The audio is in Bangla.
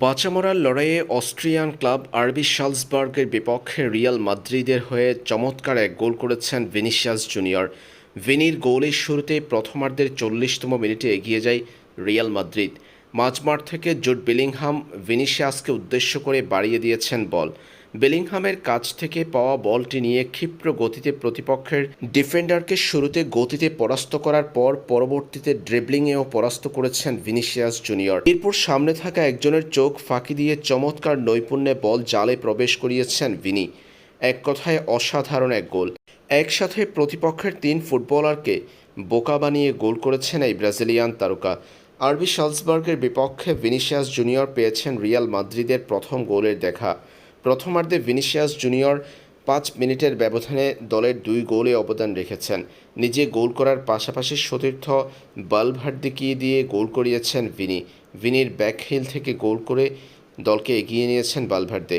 বাঁচামরার লড়াইয়ে অস্ট্রিয়ান ক্লাব আরবি শালসবার্গের বিপক্ষে রিয়াল মাদ্রিদের হয়ে চমৎকার এক গোল করেছেন ভিনিসিয়াস জুনিয়র। ভিনির গোলের শুরুতে প্রথমার্ধের চল্লিশতম মিনিটে এগিয়ে যায় রিয়াল মাদ্রিদ। মাঝমাঠ থেকে জুট বিলিংহাম ভিনিসিয়াসকে উদ্দেশ্য করে বাড়িয়ে দিয়েছেন বল। বেলিংহামের কাছ থেকে পাওয়া বলটি নিয়ে ক্ষিপ্র গতিতে প্রতিপক্ষের ডিফেন্ডারকে শুরুতে গতিতে পরাস্ত করার পর পরবর্তীতে ড্রিবলিংয়েও পরাস্ত করেছেন ভিনিসিয়াস জুনিয়র। এরপর সামনে থাকা একজনের চোখ ফাঁকি দিয়ে চমৎকার নৈপুণ্যে বল জালে প্রবেশ করিয়েছেন ভিনি। এক কথায় অসাধারণ এক গোল। একসাথে প্রতিপক্ষের তিন ফুটবলারকে বোকা বানিয়ে গোল করেছেন এই ব্রাজিলিয়ান তারকা। আরবি শালসবার্গের বিপক্ষে ভিনিসিয়াস জুনিয়র পেয়েছেন রিয়াল মাদ্রিদের প্রথম গোলের দেখা। প্রথমার্ধে ভিনিসিয়াস জুনিয়র পাঁচ মিনিটের ব্যবধানে দলের দুই গোলে অবদান রেখেছেন। নিজে গোল করার পাশাপাশি সতীর্থ বালভার্দিকি দিয়ে গোল করিয়েছেন ভিনি। ভিনির ব্যাকহিল থেকে গোল করে দলকে এগিয়ে নিয়েছেন বালভার্দে।